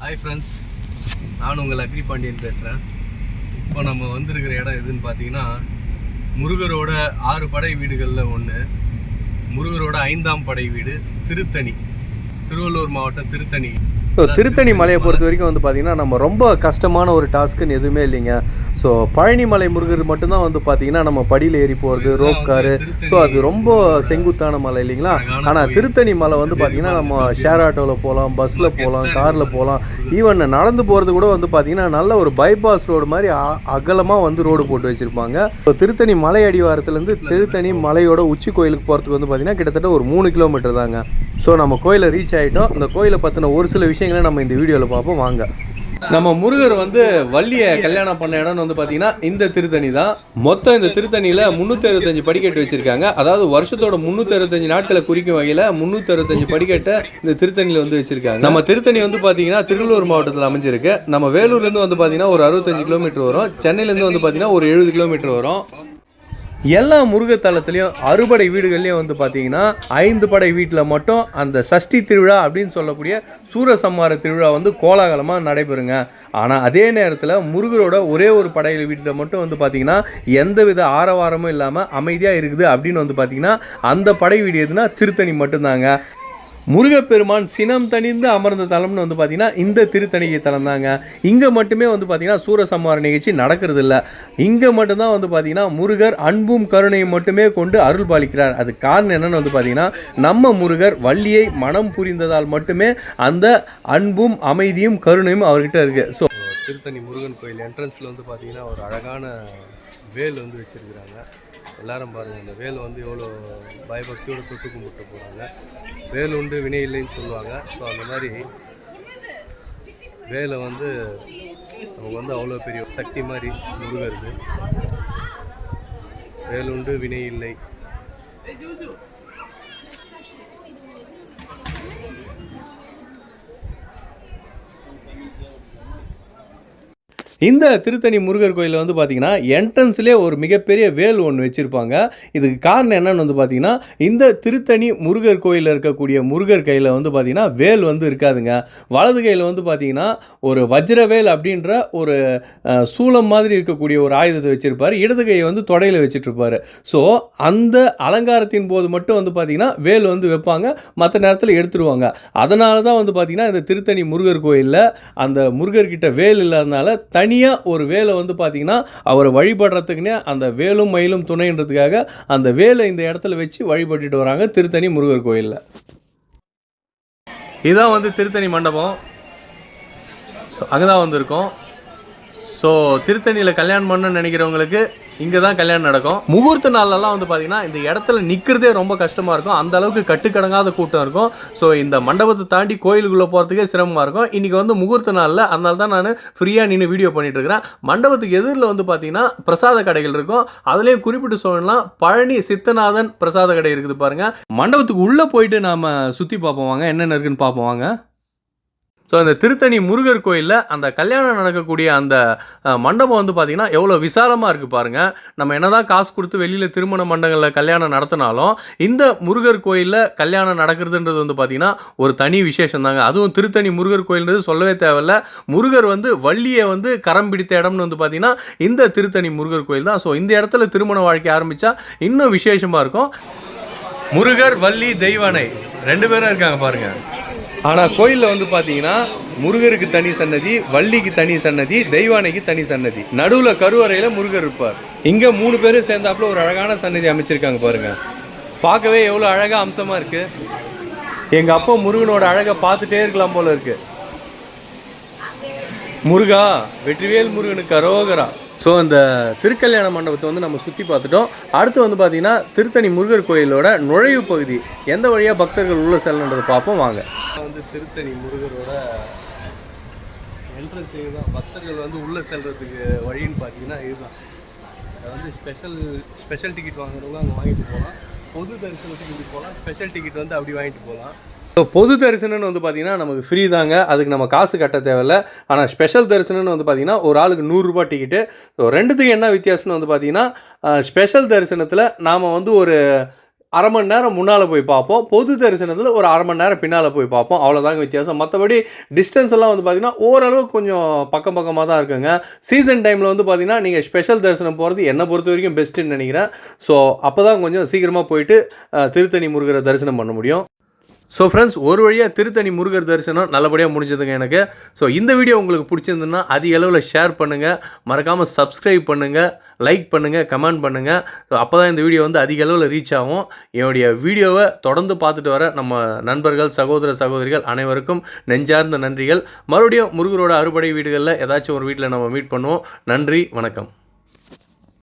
Hi friends நான் உங்கள் agri Pandian பேசுகிறேன் இப்போ நம்ம வந்திருக்கிற இடம் எதுன்னு பார்த்தீங்கன்னா முருகரோட ஆறு படை வீடுகளில் ஒன்று முருகரோட ஐந்தாம் படை வீடு திருத்தணி. திருவள்ளூர் மாவட்டம் திருத்தணி. ஸோ திருத்தணி மலையை பொறுத்த வரைக்கும் வந்து பார்த்திங்கன்னா நம்ம ரொம்ப கஷ்டமான ஒரு டாஸ்க்குன்னு எதுவுமே இல்லைங்க. ஸோ பழனி மலை முருகர் மட்டும்தான் வந்து பார்த்திங்கன்னா நம்ம படியில் ஏறி போகிறது ரோப் காரு. ஸோ அது ரொம்ப செங்குத்தான மலை இல்லைங்களா? ஆனால் திருத்தணி மலை வந்து பார்த்திங்கன்னா நம்ம ஷேர் ஆட்டோவில் போகலாம் பஸ்ஸில் போகலாம் காரில் போகலாம் ஈவன் நடந்து போகிறது கூட வந்து பார்த்திங்கன்னா நல்ல ஒரு பைபாஸ் ரோடு மாதிரி அகலமாக வந்து ரோடு போட்டு வச்சுருப்பாங்க. ஸோ திருத்தணி மலை அடிவாரத்துலேருந்து திருத்தணி மலையோட உச்சி கோயிலுக்கு போகிறதுக்கு வந்து பார்த்திங்கன்னா கிட்டத்தட்ட ஒரு மூணு கிலோமீட்டர் தாங்க. ஸோ நம்ம கோயிலை ரீச் ஆகிட்டோம் இந்த கோயிலை பற்றின ஒரு சில விஷயங்களை நம்ம இந்த வீடியோவில் பார்ப்போம். வாங்க. நம்ம முருகர் வந்து வள்ளியை கல்யாணம் பண்ண இடம்னு வந்து பார்த்தீங்கன்னா இந்த திருத்தணி தான். மொத்தம் இந்த திருத்தணியில் முந்நூற்றி அறுபத்தஞ்சு படிக்கட்டு வச்சுருக்காங்க. அதாவது வருஷத்தோட முந்நூற்றி அறுபத்தஞ்சு நாட்களை குறிக்கும் வகையில் முந்நூற்றி அறுபத்தஞ்சு படிக்கட்டை இந்த திருத்தணியில் வந்து வச்சுருக்காங்க. நம்ம திருத்தணி வந்து பார்த்தீங்கன்னா திருவள்ளூர் மாவட்டத்தில் அமைஞ்சிருக்கு. நம்ம வேலூர்லேருந்து வந்து பார்த்தீங்கன்னா ஒரு அறுபத்தஞ்சு கிலோமீட்டர் வரும். சென்னையிலேருந்து வந்து பார்த்தீங்கன்னா ஒரு எழுபது கிலோமீட்டர் வரும். எல்லா முருகத்தலத்துலேயும் அறுபடை வீடுகள்லேயும் வந்து பார்த்தீங்கன்னா ஐந்து படை வீட்டில் மட்டும் அந்த சஷ்டி திருவிழா அப்படின்னு சொல்லக்கூடிய சூரசம்மார திருவிழா வந்து கோலாகலமாக நடைபெறுங்க. ஆனால் அதே நேரத்தில் முருகரோட ஒரே ஒரு படை வீட்டில் மட்டும் வந்து பார்த்தீங்கன்னா எந்தவித ஆரவாரமும் இல்லாமல் அமைதியாக இருக்குது அப்படின்னு வந்து பார்த்தீங்கன்னா அந்த படை வீடு எதுனா திருத்தணி மட்டும்தாங்க. முருகப்பெருமான் சினம் தணிந்து அமர்ந்த தலம்னு வந்து பார்த்தீங்கன்னா இந்த திருத்தணிகை தலம் தாங்க இங்கே மட்டுமே வந்து பார்த்தீங்கன்னா சூரசம்மார நிகழ்ச்சி நடக்கிறது இல்லை இங்கே மட்டும்தான் வந்து பார்த்தீங்கன்னா முருகர் அன்பும் கருணையும் மட்டுமே கொண்டு அருள் பாலிக்கிறார். அது காரணம் என்னன்னு வந்து பார்த்தீங்கன்னா நம்ம முருகர் வள்ளியை மனம் புரிந்ததால் மட்டுமே அந்த அன்பும் அமைதியும் கருணையும் அவர்கிட்ட இருக்குது ஸோ திருத்தணி முருகன் கோயில் என்ட்ரன்ஸில் வந்து பார்த்தீங்கன்னா ஒரு அழகான வேல் வந்து வச்சுருக்கிறாங்க. எல்லாரும் பாருங்கள் இந்த வேல் வந்து எவ்வளோ பயபக்தியோடு தொட்டு கும்பிட்டு போகிறாங்க வேல் உண்டு வினை இல்லைன்னு சொல்லுவாங்க. ஸோ அந்த மாதிரி வேலை வந்து நமக்கு வந்து அவ்வளோ பெரிய சக்தி மாதிரி முருகருக்கு. வேல் உண்டு வினை இல்லை. இந்த திருத்தணி முருகர் கோயிலில் வந்து பார்த்தீங்கன்னா என்ட்ரன்ஸ்லேயே ஒரு மிகப்பெரிய வேல் ஒன்று வச்சுருப்பாங்க. இதுக்கு காரணம் என்னன்னு வந்து பார்த்தீங்கன்னா இந்த திருத்தணி முருகர் கோயிலில் இருக்கக்கூடிய முருகர் கையில் வந்து பார்த்தீங்கன்னா வேல் வந்து இருக்காதுங்க. வலது கையில் வந்து பார்த்தீங்கன்னா ஒரு வஜ்ரவேல் அப்படின்ற ஒரு சூளம் மாதிரி இருக்கக்கூடிய ஒரு ஆயுதத்தை வச்சுருப்பார். இடது கையை வந்து தொடையில் வச்சுட்ருப்பார். ஸோ அந்த அலங்காரத்தின் போது மட்டும் வந்து பார்த்தீங்கன்னா வேல் வந்து வைப்பாங்க. மற்ற நேரத்தில் எடுத்துருவாங்க. அதனால தான் வந்து பார்த்தீங்கன்னா இந்த திருத்தணி முருகர் கோயிலில் அந்த முருகர்கிட்ட வேல் இல்லாதனால தனியாக ஒரு வேலை வந்து பார்த்தீங்கன்னா அவரை வழிபடுறதுக்குன்னே அந்த வேலும் மயிலும் துணைன்றதுக்காக அந்த வேலை இந்த இடத்துல வச்சு வழிபட்டுட்டு வராங்க திருத்தணி முருகர் கோயிலில். இதான் வந்து திருத்தணி மண்டபம். அங்கே தான் வந்திருக்கோம். ஸோ திருத்தணியில் கல்யாணம் பண்ணணும்னு நினைக்கிறவங்களுக்கு இங்கே தான் கல்யாணம் நடக்கும். முகூர்த்த நாள்லலாம் வந்து பார்த்தீங்கன்னா இந்த இடத்துல நிற்கிறதே ரொம்ப கஷ்டமாக இருக்கும். அந்த அளவுக்கு கட்டுக்கடங்காத கூட்டம் இருக்கும். ஸோ இந்த மண்டபத்தை தாண்டி கோயிலுக்குள்ளே போகிறதுக்கே சிரமமாக இருக்கும். இன்றைக்கி வந்து முகூர்த்த நாளில் அதனால தான் நான் ஃப்ரீயாக நின்று வீடியோ பண்ணிட்டு இருக்கிறேன். மண்டபத்துக்கு எதிரில் வந்து பார்த்தீங்கன்னா பிரசாத கடைகள் இருக்கும். அதுலேயும் குறிப்பிட்டு சொல்லலாம் பழனி சித்தநாதன் பிரசாத கடை இருக்குது பாருங்கள் மண்டபத்துக்கு உள்ளே போயிட்டு நாம் சுற்றி பார்ப்போம் வாங்க. என்னென்ன இருக்குன்னு பார்ப்போம் வாங்க. ஸோ அந்த திருத்தணி முருகர் கோயிலில் அந்த கல்யாணம் நடக்கக்கூடிய அந்த மண்டபம் வந்து பார்த்திங்கன்னா எவ்வளோ விசாலமாக இருக்குது பாருங்கள் நம்ம என்னதான் காசு கொடுத்து வெளியில் திருமண மண்டபங்களில் கல்யாணம் நடத்தினாலும் இந்த முருகர் கோயிலில் கல்யாணம் நடக்கிறதுன்றது வந்து பார்த்திங்கன்னா ஒரு தனி விசேஷம் தாங்க அதுவும் திருத்தணி முருகர் கோயில்ன்றது சொல்லவே தேவையில்ல. முருகர் வந்து வள்ளியை வந்து கரம் பிடித்த இடம்னு வந்து பார்த்திங்கன்னா இந்த திருத்தணி முருகர் கோயில் தான். ஸோ இந்த இடத்துல திருமண வாழ்க்கை ஆரம்பித்தா இன்னும் விசேஷமாக இருக்கும். முருகர் வள்ளி தெய்வானை. ரெண்டு பேரும் இருக்காங்க பாருங்கள் ஆனால் கோயிலில் வந்து பார்த்தீங்கன்னா முருகருக்கு தனி சன்னதி வள்ளிக்கு தனி சன்னதி தெய்வானைக்கு தனி சன்னதி. நடுவில் கருவறையில் முருகர் இருப்பார். இங்கே மூணு பேரும் சேர்ந்தாப்புல ஒரு அழகான சன்னதி அமைச்சிருக்காங்க பாருங்கள் பார்க்கவே எவ்வளோ அழகாக அம்சமாக இருக்குது எங்கள் அப்பா முருகனோட அழகை பார்த்துட்டே இருக்கலாம் போல இருக்குது முருகா வெற்றிவேல் முருகனுக்கு அரோகரா. ஸோ அந்த திருக்கல்யாண மண்டபத்தை வந்து நம்ம சுற்றி பார்த்துட்டோம். அடுத்து வந்து பார்த்தீங்கன்னா திருத்தணி முருகர் கோயிலோட நுழைவு பகுதி. எந்த வழியாக பக்தர்கள் உள்ளே செல்லன்றதை பார்ப்போம் வாங்க. வந்து திருத்தணி முருகரோட என்ட்ரன்ஸ் இதுதான் பக்தர்கள் வந்து உள்ளே செல்கிறதுக்கு வழின்னு பார்த்தீங்கன்னா இதுதான். அது வந்து ஸ்பெஷல் ஸ்பெஷல் டிக்கெட் வாங்குறவங்க அங்கே வாங்கிட்டு போகலாம். பொது தரிசனத்துக்கு இப்படி போகலாம். ஸ்பெஷல் டிக்கெட் வந்து அப்படி வாங்கிட்டு போகலாம். ஸோ பொது தரிசனம்னு வந்து பார்த்தீங்கன்னா நமக்கு ஃப்ரீ தாங்க. அதுக்கு நம்ம காசு கட்ட தேவையில்ல. ஆனால் ஸ்பெஷல் தரிசனம்னு வந்து பார்த்தீங்கன்னா ஒரு ஆளுக்கு நூறுரூபா டிக்கெட்டு ஸோ ரெண்டுத்துக்கு என்ன வித்தியாசம்னு வந்து பார்த்தீங்கன்னா ஸ்பெஷல் தரிசனத்தில் நாம் வந்து ஒரு அரை மணி நேரம் முன்னால் போய் பார்ப்போம். பொது தரிசனத்தில் ஒரு அரை மணி நேரம் பின்னால் போய் பார்ப்போம். அவ்வளோதாங்க வித்தியாசம். மற்றபடி டிஸ்டன்ஸ் எல்லாம் வந்து பார்த்திங்கன்னா ஓரளவு கொஞ்சம் பக்கம் பக்கமாக தான் இருக்குங்க. சீசன் டைமில் வந்து பார்த்திங்கன்னா நீங்கள் ஸ்பெஷல் தரிசனம் போகிறது என்னை பொறுத்த வரைக்கும் பெஸ்ட்டுன்னு நினைக்கிறேன். ஸோ அப்போ தான் கொஞ்சம் சீக்கிரமாக போயிட்டு திருத்தணி முருகரை தரிசனம் பண்ண முடியும். ஸோ ஃப்ரெண்ட்ஸ் ஒரு வழியாக திருத்தணி முருகர் தரிசனம் நல்லபடியாக முடிஞ்சதுங்க எனக்கு. ஸோ இந்த வீடியோ உங்களுக்கு பிடிச்சிருந்துன்னா அதிக அளவில் ஷேர் பண்ணுங்கள் மறக்காமல் சப்ஸ்கிரைப் பண்ணுங்கள் லைக் பண்ணுங்கள் கமெண்ட் பண்ணுங்கள் ஸோ அப்போ தான் இந்த வீடியோ வந்து அதிக அளவில் ரீச் ஆகும். என்னுடைய வீடியோவை தொடர்ந்து பார்த்துட்டு வர நம்ம நண்பர்கள் சகோதர சகோதரிகள் அனைவருக்கும் நெஞ்சார்ந்த நன்றிகள். மறுபடியும் முருகரோட அறுபடை வீடுகளில் ஏதாச்சும் ஒரு வீட்டில் நம்ம மீட் பண்ணுவோம். நன்றி. வணக்கம்.